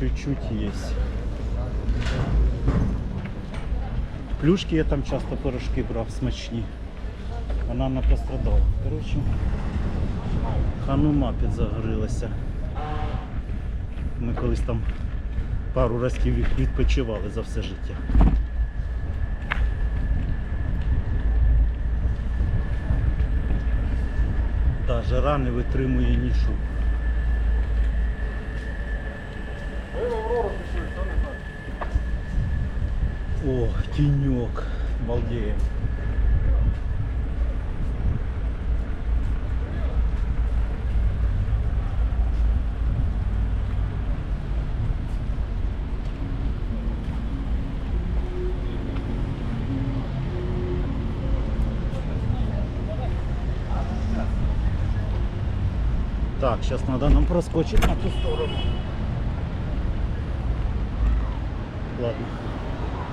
чуть-чуть есть. Плюшки я там часто порошки брав смачні. Вона не пострадала. Коротше, ханума підзагорилася. Ми колись там пару разів відпочивали за все життя. Та жара не витримує нішу. О, тенек. Балдеем. Так, сейчас надо нам проскочить на ту сторону. Ладно.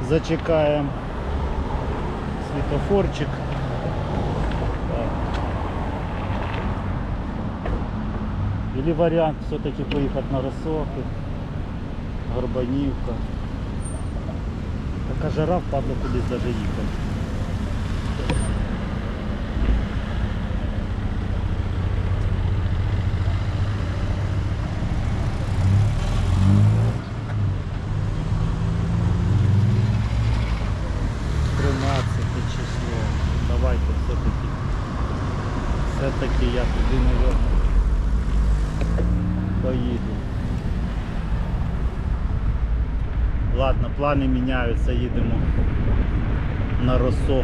Зачекаем светофорчик. Или вариант все-таки поехать на Росохи, Горбанівка. Така жара впадло кудись даже їхати. Тринадцяте число. Давайте все-таки. Все-таки я туди, наверное, поїду. Ладно, плани міняються, їдемо на розсохи.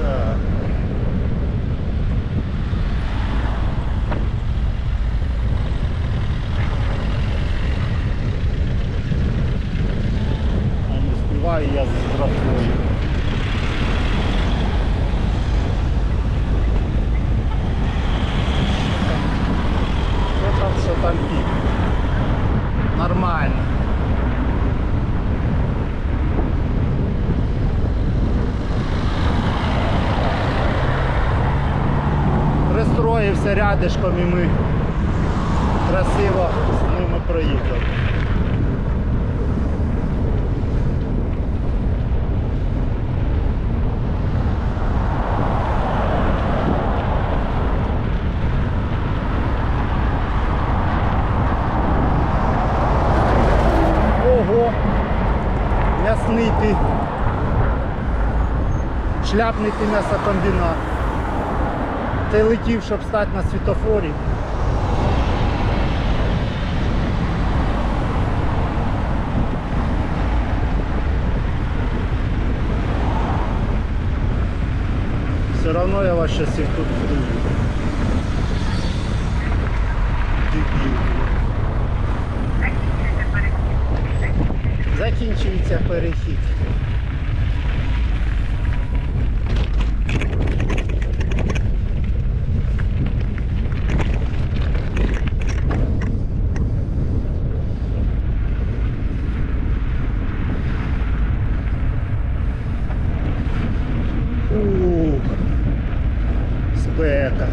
Так. А не співаю я з братвою. Що там, що там пік? Нормально. Пристроївся рядишком і ми красиво з ними проїхали. Ого! М'ясний ти. Шляпний ти м'ясокомбінат. Ти летів, щоб стати на світофорі. Все равно я вас сейчас всех тут вдую. Дебіл. Закінчується перехід. Ух, спека.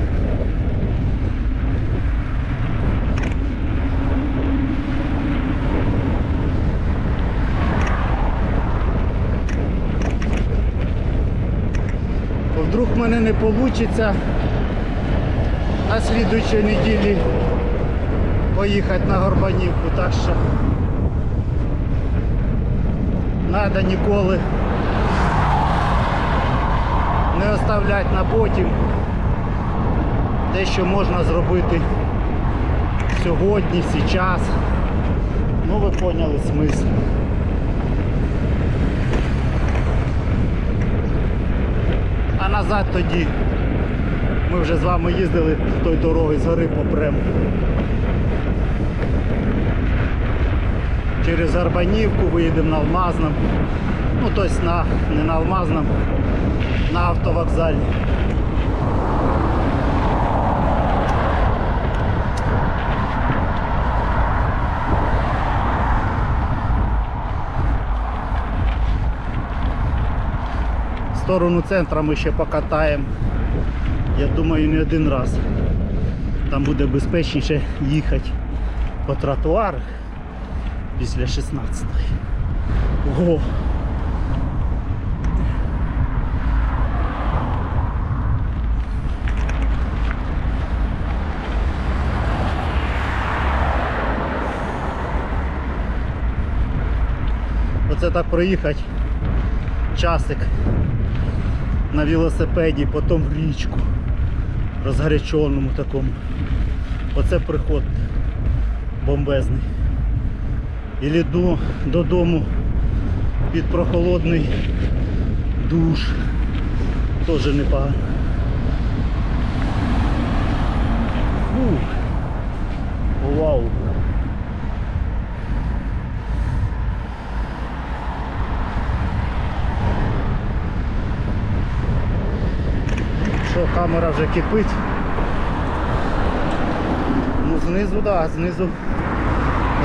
Бо Вдруг в мене не вийде на слідуючій неділі поїхати на Горбанівку, так що треба ніколи не оставляти на потім те, що можна зробити сьогодні, зараз. Ну ви поняли смисл. А назад тоді ми вже з вами їздили той дорогою з гори попрем. Через Арбанівку виїдемо на Алмазному. Ну тобто на, не на Алмазному, на автовокзалі. Сторону центра ми ще покатаємо. Я думаю, не один раз. Там буде безпечніше їхати по тротуарах після 16-ї. Ого! Оце так проїхати часик на велосипеді, потім в річку розгаряченому такому. Оце приход бомбезний. Ілі до, додому під прохолодний душ. Теж непогано. Вау. Що камера вже кипить. Ну знизу, так, да, знизу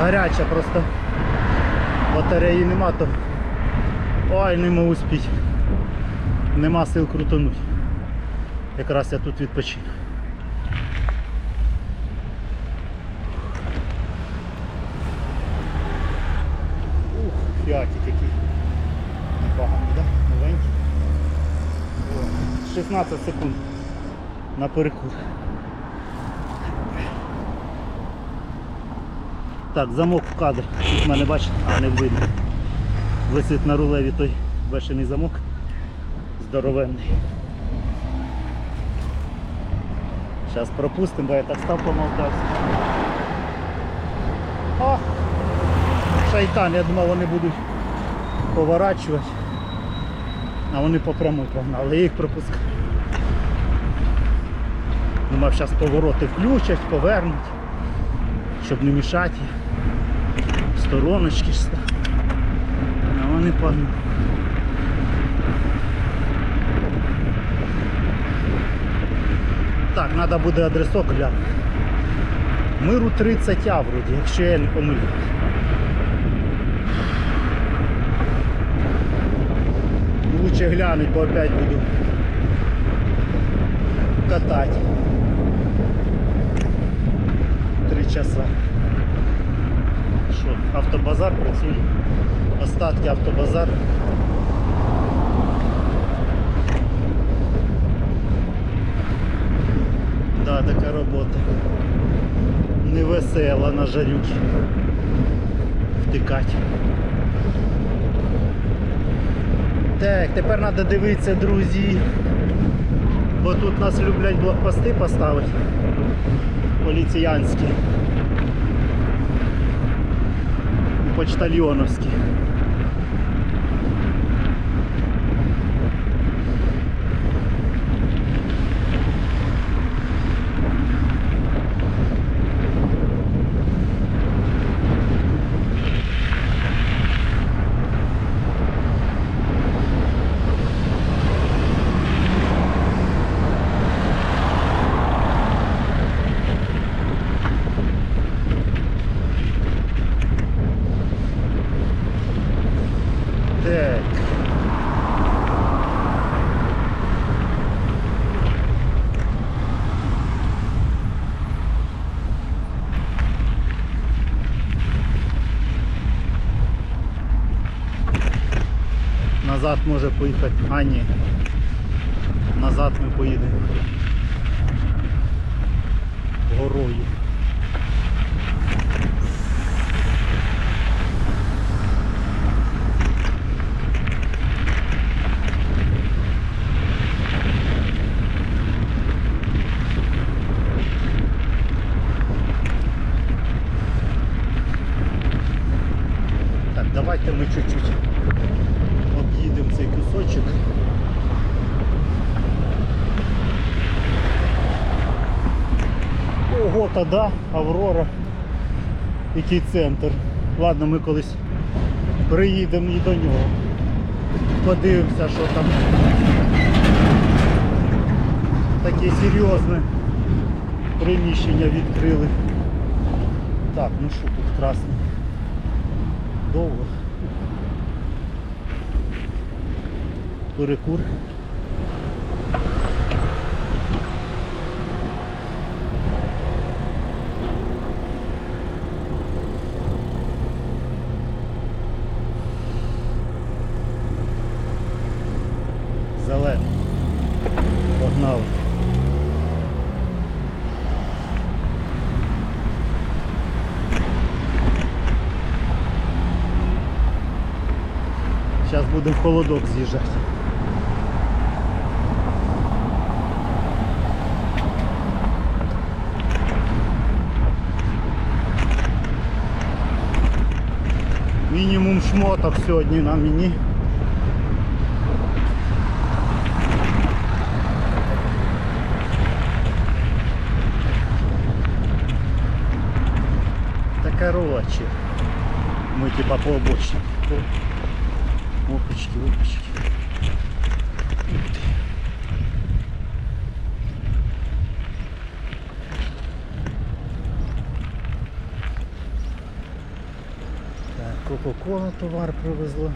гаряча просто. Батареї нема, то ой, не можу успіти. Нема сил крутануть. Якраз я тут відпочину. Ух, фіатик який. Непоганий, да? Новенький. 16 секунд на перекур. Так, замок в кадр. Тут мене бачите, а не видно. Висить на рулеві той бешений замок. Здоровенний. Зараз пропустимо, бо я так став помовтався. О! Шайтан, я думав вони будуть поворачувати. А вони по прямой погнали, я їх пропускаю. Думав, зараз повороти включать, повернуть, щоб не мішати. Стороночки ж. А вони погнали. Так, треба буде адресок глянути. Миру 30А вроді, якщо я не помилюсь. Ну, Лучше глянуть, бо опять буду катать. Часа. Що, автобазар працює. Остатки автобазар. Да, така робота. Невесела на жарюки. Втикать. Так, тепер треба дивитися, друзі. Бо тут нас люблять блокпости поставити. Поліціянські. І Почтальйоновські. Так. Назад може поїхати. А ні. Назад ми поїдемо. Горою. Рота, да, Аврора. Який центр. Ладно, ми колись приїдемо і до нього. Подивимося, що там. Таке серйозне приміщення відкрили. Так, ну що тут красне? Довго. Перекур. Зараз будемо в холодок з'їжджати. Мінімум шмоток сьогодні на мені. Та короче. Мы типа по обочине. Опачки, опачки. Так, Кока-Кола товар привезло.